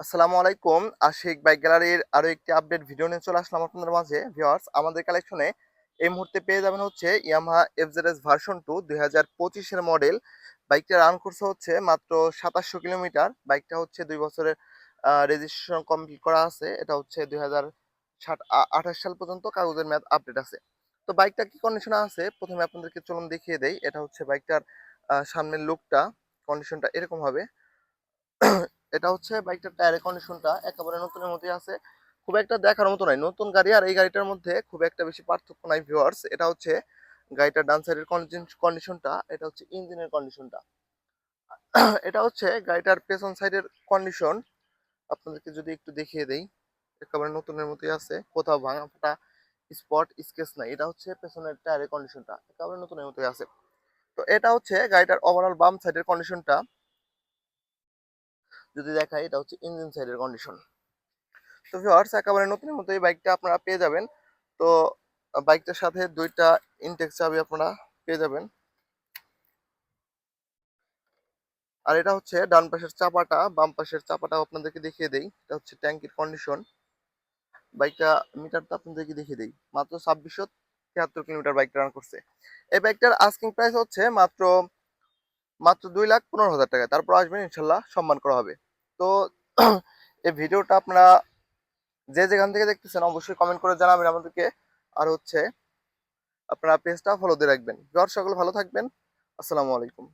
আসসালামু আলাইকুম। আশিক বাইক গ্যালারির আরও একটি আপডেট ভিডিও নিয়ে চলে আসলাম আপনাদের মাঝে। ভিউয়ার্স, আমাদের কালেকশনে এই মুহূর্তে পেয়ে যাবেন হচ্ছে ইয়ামাহা এফজেডএস ভার্সন টু দুই পঁচিশের মডেল বাইকটা রান করছে হচ্ছে মাত্র সাতাশশো কিলোমিটার। বাইকটা হচ্ছে দুই বছরের রেজিস্ট্রেশন কমপ্লিট করা আছে। এটা হচ্ছে দুই সাল পর্যন্ত কাগজের ম্যাথ আপডেট আছে। তো বাইকটা কি কন্ডিশনে আছে? প্রথমে আপনাদেরকে চলুন দেখিয়ে দেই। এটা হচ্ছে বাইকটার সামনের লুকটা কন্ডিশনটা এরকম হবে। এটা হচ্ছে বাইকটার টায়ারের কন্ডিশনটা একেবারে নতুনের মতোই আছে। খুব একটা দেখার মতো নাই। নতুন গাড়ি আর এই গাড়িটার মধ্যে খুব একটা বেশি পার্থক্য নাই ভিউয়ার্স এটা হচ্ছে গাড়িটার ডান সাইডের কন্ডিশনটা এটা হচ্ছে ইঞ্জিনের কন্ডিশনটা এটা হচ্ছে গাড়িটার পেছন সাইডের কন্ডিশন আপনাদেরকে যদি একটু দেখিয়ে দেই, একেবারে নতুনের মতোই আছে। কোথাও ভাঙা ফাটা স্পট স্কেচ নাই। এটা হচ্ছে পেছনের টায়ারের কন্ডিশনটা একেবারে নতুনের মতোই আছে। তো এটা হচ্ছে গাড়িটার ওভারঅল বাম সাইডের কন্ডিশনটা যদি দেখাই, এটা হচ্ছে ইঞ্জিন সাইডের কন্ডিশন তো ভিউয়ার্স একেবারে নতুনের মতো এই বাইকটা আপনারা পেয়ে যাবেন। তো বাইকটার সাথে দুইটা ইনটেক চাবি আপনারা পেয়ে যাবেন। আর এটা হচ্ছে ডান পাশের চাপাটা, বাম পাশের চাপাটা আপনাদেরকে দেখিয়ে দেই। এটা হচ্ছে ট্যাঙ্কির কন্ডিশন বাইকটা মিটারটা আপনাদেরকে দেখিয়ে দেই। মাত্র ছাব্বিশশো তিয়াত্তর কিলোমিটার বাইকটা রান করছে। এই বাইকটার আস্কিং প্রাইস হচ্ছে মাত্র মাত্র দুই লাখ পনেরো হাজার টাকা। তারপর আসবেন ইনশাল্লাহ সম্মান করা হবে। তো এই ভিডিওটা আপনারা যে যেখান থেকে দেখতেছেন অবশ্যই কমেন্ট করে জানাবেন আমাদেরকে। আর হচ্ছে আপনারা পেজটা ফলো দিয়ে রাখবেন। জ্বর সকল ভালো থাকবেন। আসসালামু আলাইকুম।